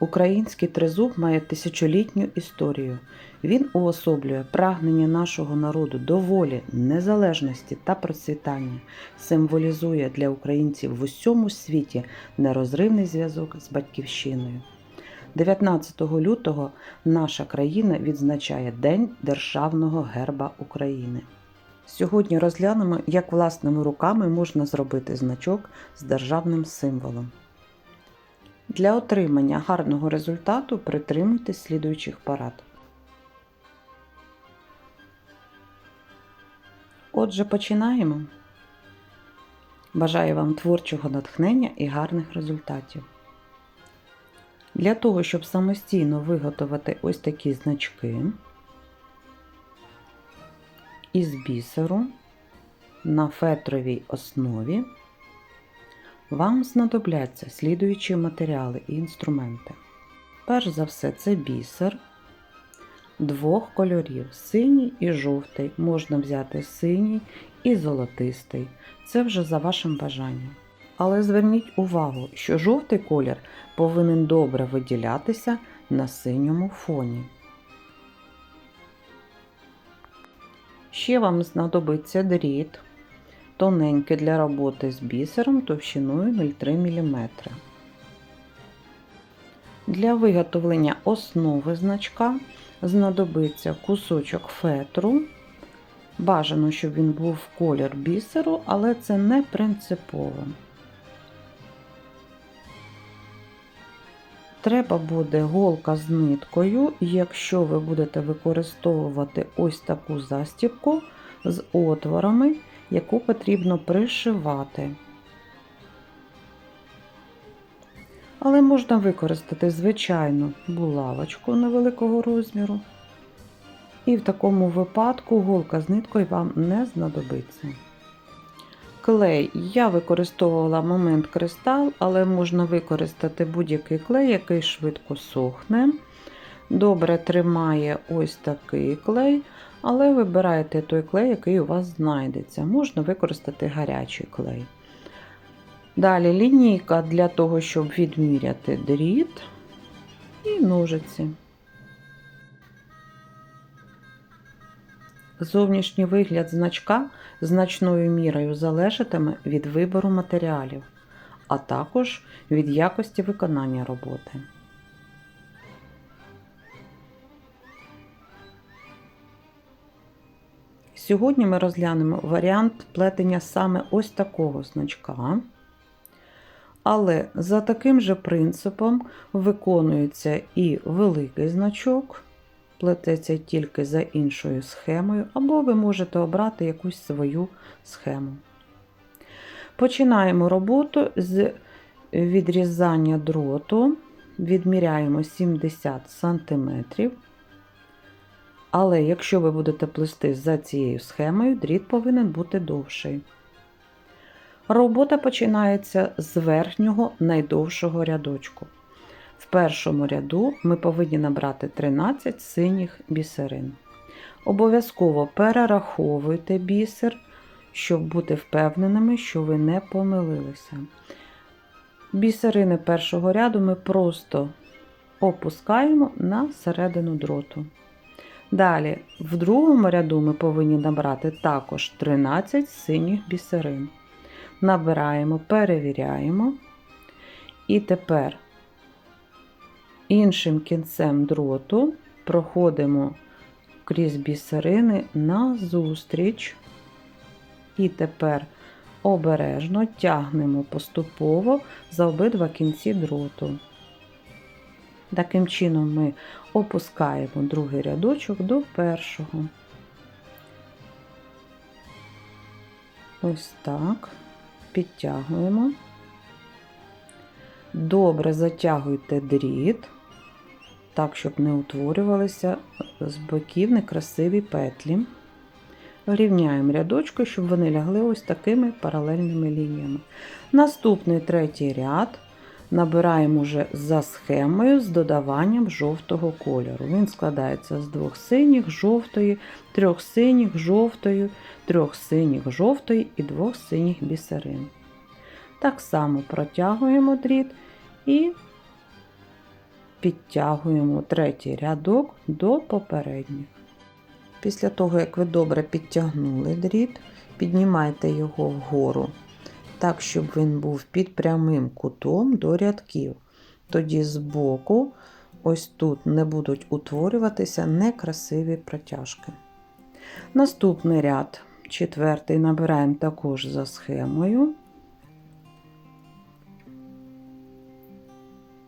Український тризуб має тисячолітню історію. Він уособлює прагнення нашого народу до волі, незалежності та процвітання, символізує для українців в усьому світі нерозривний зв'язок з батьківщиною. 19 лютого наша країна відзначає День Державного герба України. Сьогодні розглянемо, як власними руками можна зробити значок з державним символом. Для отримання гарного результату притримуйтесь слідуючих порад. Отже, починаємо. Бажаю вам творчого натхнення і гарних результатів. Для того, щоб самостійно виготовити ось такі значки із бісеру на фетровій основі, вам знадобляться слідуючі матеріали і інструменти. Перш за все, це бісер двох кольорів синій і жовтий. Можна взяти синій і золотистий. Це вже за вашим бажанням. Але зверніть увагу, що жовтий колір повинен добре виділятися на синьому фоні. Ще вам знадобиться дріт, тоненький для роботи з бісером товщиною 0,3 мм. Для виготовлення основи значка знадобиться кусочок фетру. Бажано, щоб він був в колір бісеру, але це не принципово. Треба буде голка з ниткою, якщо ви будете використовувати ось таку застібку з отворами, яку потрібно пришивати. Але можна використати звичайну булавочку невеликого розміру. І в такому випадку голка з ниткою вам не знадобиться. Клей я використовувала момент кристал, але можна використати будь-який клей, який швидко сохне. Добре тримає ось такий клей, але вибирайте той клей, який у вас знайдеться. Можна використати гарячий клей. Далі лінійка для того, щоб відміряти дріт і ножиці. Зовнішній вигляд значка значною мірою залежатиме від вибору матеріалів, а також від якості виконання роботи. Сьогодні ми розглянемо варіант плетення саме ось такого значка. Але за таким же принципом виконується і великий значок, плететься тільки за іншою схемою, або ви можете обрати якусь свою схему. Починаємо роботу з відрізання дроту, відміряємо 70 см. Але якщо ви будете плести за цією схемою, дріт повинен бути довший. Робота починається з верхнього найдовшого рядочку. В першому ряду ми повинні набрати 13 синіх бісерин. Обов'язково перераховуйте бісер, щоб бути впевненими, що ви не помилилися. Бісерини першого ряду ми просто опускаємо на середину дроту. Далі, в другому ряду ми повинні набрати також 13 синіх бісерин набираємо, перевіряємо. І тепер іншим кінцем дроту проходимо крізь бісерини назустріч. І тепер обережно тягнемо поступово за обидва кінці дроту. Таким чином ми опускаємо другий рядочок до першого. Ось так підтягуємо. Добре затягуйте дріт, так, щоб не утворювалися з боків некрасиві петлі. Рівняємо рядочки, щоб вони лягли ось такими паралельними лініями. Наступний третій ряд набираємо вже за схемою з додаванням жовтого кольору. Він складається з двох синіх, жовтої, трьох синіх, жовтої, трьох синіх, жовтої і двох синіх бісерин. Так само протягуємо дріт і підтягуємо третій рядок до попередніх. Після того, як ви добре підтягнули дріт, піднімайте його вгору, так, щоб він був під прямим кутом до рядків. Тоді збоку, ось тут не будуть утворюватися некрасиві протяжки. Наступний ряд, четвертий, набираємо також за схемою.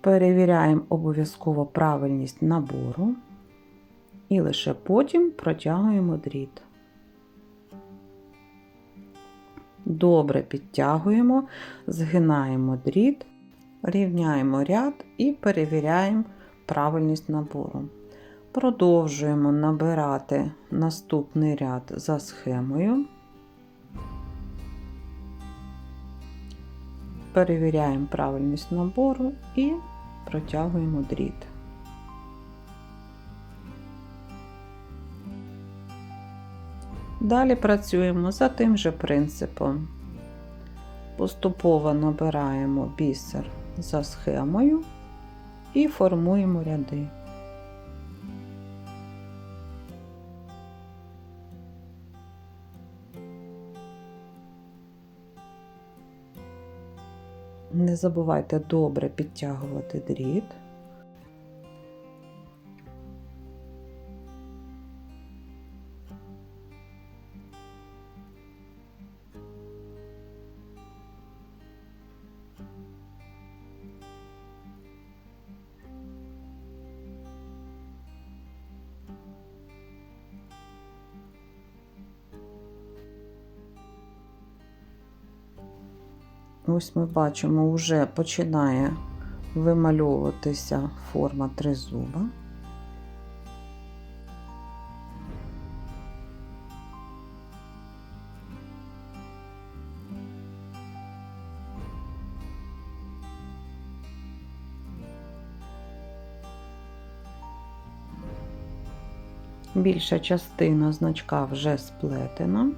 Перевіряємо обов'язково правильність набору і лише потім протягуємо дріт. Добре підтягуємо, згинаємо дріт, рівняємо ряд і перевіряємо правильність набору. Продовжуємо набирати наступний ряд за схемою. Перевіряємо правильність набору і протягуємо дріт. Далі працюємо за тим же принципом. Поступово набираємо бісер за схемою і формуємо ряди. Не забувайте добре підтягувати дріт. Ось ми бачимо, вже починає вимальовуватися форма тризуба. Більша частина значка вже сплетена.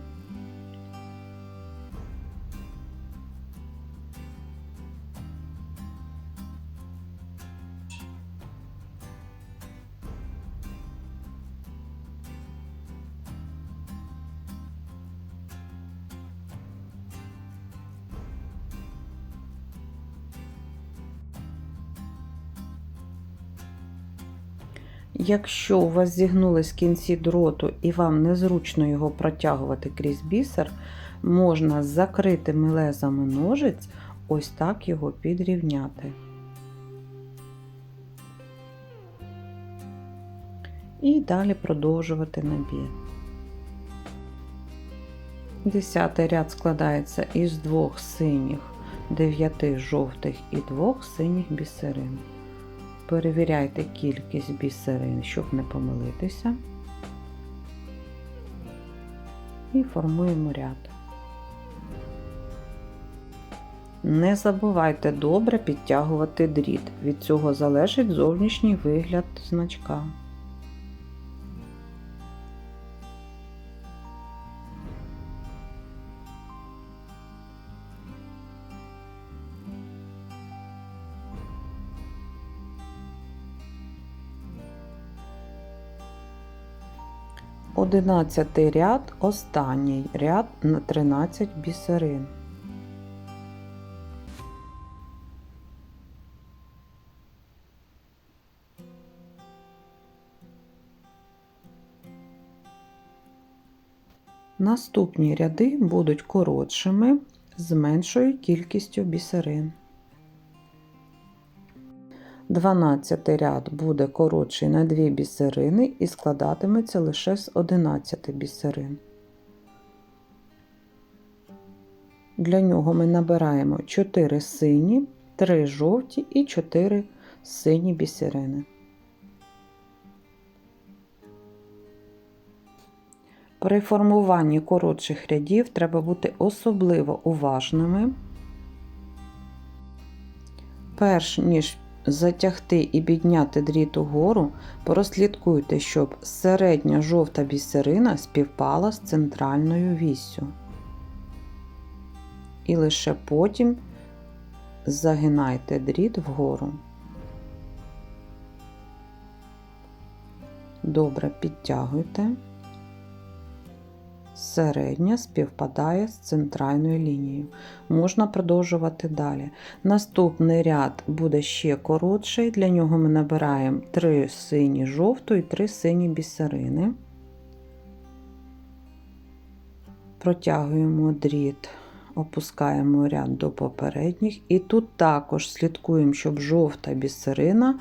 Якщо у вас зігнулись кінці дроту і вам незручно його протягувати крізь бісер, можна з закритими лезами ножиць ось так його підрівняти. І далі продовжувати набір. Десятий ряд складається із двох синіх, дев'яти жовтих і двох синіх бісерин. Перевіряйте кількість бісерин, щоб не помилитися. І формуємо ряд. Не забувайте добре підтягувати дріт. Від цього залежить зовнішній вигляд значка. Одинадцятий ряд, останній ряд на 13 бісерин. Наступні ряди будуть коротшими з меншою кількістю бісерин. 12 ряд буде коротший на 2 бісерини і складатиметься лише з 11 бісерин. Для нього ми набираємо 4 сині, 3 жовті і 4 сині бісерини. При формуванні коротших рядів треба бути особливо уважними. Перш ніж затягти і підняти дріт угору, прослідкуйте, щоб середня жовта бісерина співпала з центральною віссю. І лише потім загинайте дріт вгору. Добре підтягуйте. Середня співпадає з центральною лінією. Можна продовжувати далі. Наступний ряд буде ще коротший. Для нього ми набираємо 3 сині жовту і 3 сині бісерини. Протягуємо дріт, опускаємо ряд до попередніх. І тут також слідкуємо, щоб жовта бісерина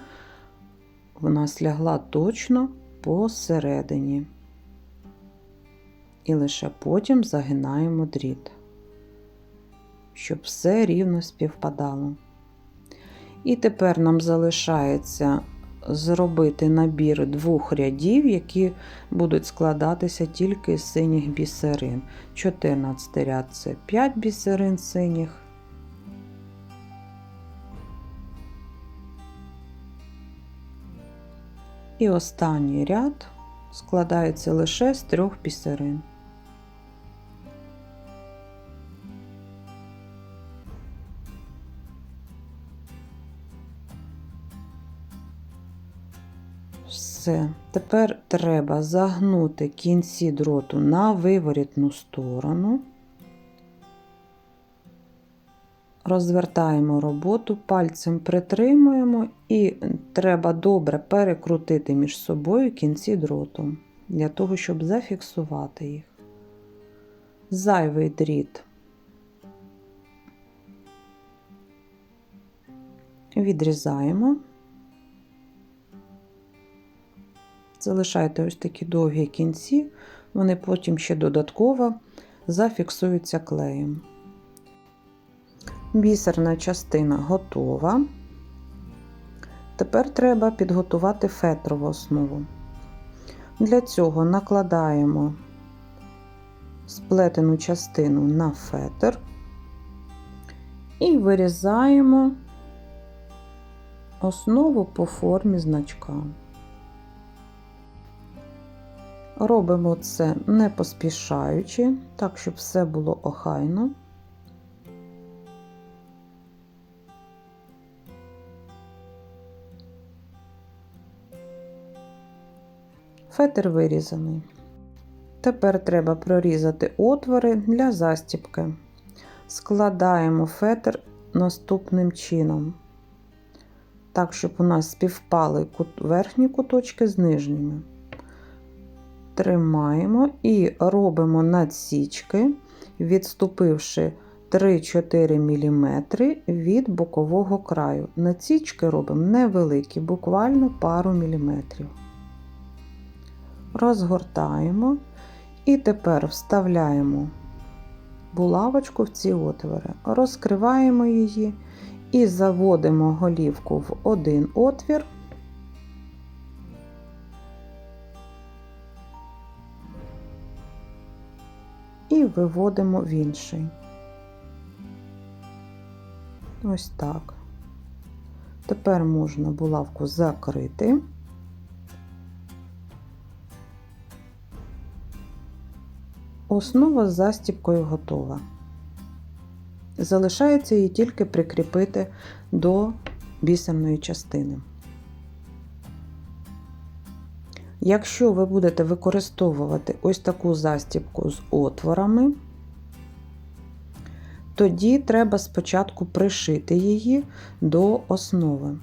в нас лягла точно посередині. І лише потім загинаємо дріт, щоб все рівно співпадало. І тепер нам залишається зробити набір двох рядів, які будуть складатися тільки з синіх бісерин. 14 ряд це 5 бісерин синіх. І останній ряд складається лише з трьох бісерин. Все. Тепер треба загнути кінці дроту на виворітну сторону. Розвертаємо роботу, пальцем притримуємо і треба добре перекрутити між собою кінці дроту, для того, щоб зафіксувати їх. Зайвий дріт відрізаємо. Залишайте ось такі довгі кінці, вони потім ще додатково зафіксуються клеєм. Бісерна частина готова. Тепер треба підготувати фетрову основу. Для цього накладаємо сплетену частину на фетр і вирізаємо основу по формі значка. Робимо це не поспішаючи, так, щоб все було охайно. Фетр вирізаний. Тепер треба прорізати отвори для застіпки. Складаємо фетр наступним чином, так, щоб у нас співпали верхні куточки з нижніми. Тримаємо і робимо надсічки, відступивши 3-4 мм від бокового краю. Надсічки робимо невеликі, буквально пару міліметрів розгортаємо і тепер вставляємо булавочку в ці отвори, розкриваємо її і заводимо голівку в один отвір. Виводимо в інший. Ось так. Тепер можна булавку закрити. Основа з застіпкою готова. Залишається її тільки прикріпити до бісерної частини. Якщо ви будете використовувати ось таку застіпку з отворами, тоді треба спочатку пришити її до основи.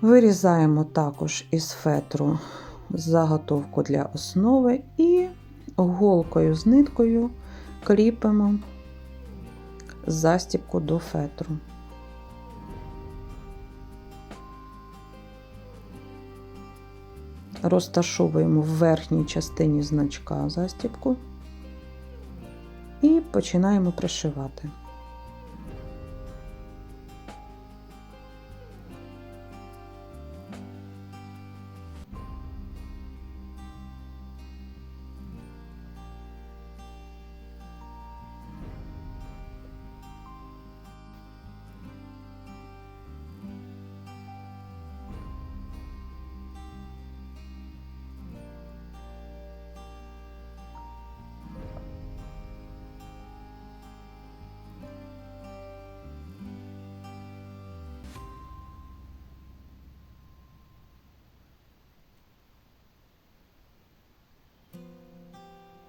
Вирізаємо також із фетру заготовку для основи і голкою з ниткою кріпимо застіпку до фетру. Розташовуємо в верхній частині значка застібку і починаємо пришивати.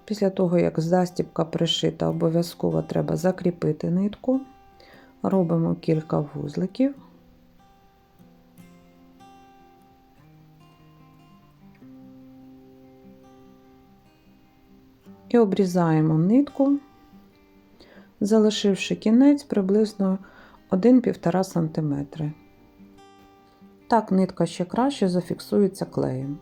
Після того, як застібка пришита, обов'язково треба закріпити нитку. Робимо кілька вузликів. І обрізаємо нитку, залишивши кінець приблизно 1-1,5 см. Так нитка ще краще зафіксується клеєм.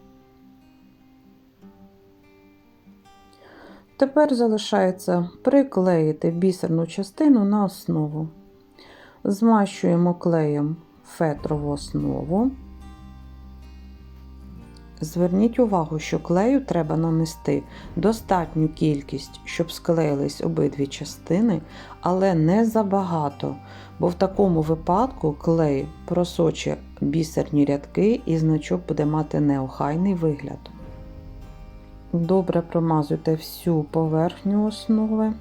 Тепер залишається приклеїти бісерну частину на основу. Змащуємо клеєм фетрову основу. Зверніть увагу, що клею треба нанести достатню кількість, щоб склеїлись обидві частини, але не забагато, бо в такому випадку клей просоче бісерні рядки і значок буде мати неохайний вигляд. Добре промазуйте всю поверхню основи,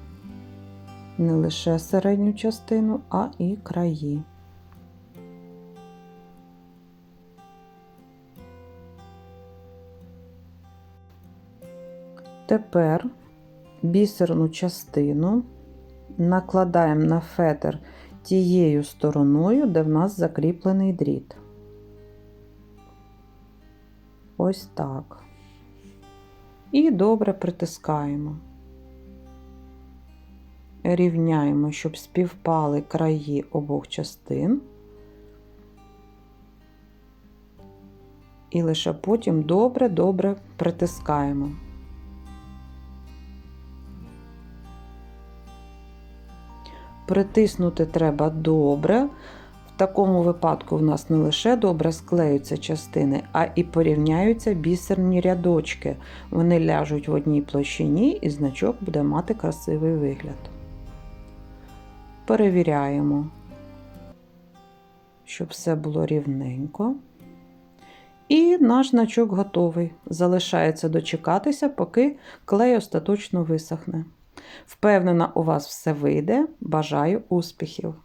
не лише середню частину, а і краї. Тепер бісерну частину накладаємо на фетр тією стороною, де в нас закріплений дріт. Ось так. І добре притискаємо. Рівняємо, щоб співпали краї обох частин. І лише потім добре-добре притискаємо. Притиснути треба добре. В такому випадку в нас не лише добре склеються частини, а і порівняються бісерні рядочки. Вони ляжуть в одній площині і значок буде мати красивий вигляд. Перевіряємо, щоб все було рівненько. І наш значок готовий. Залишається дочекатися, поки клей остаточно висохне. Впевнена, у вас все вийде. Бажаю успіхів!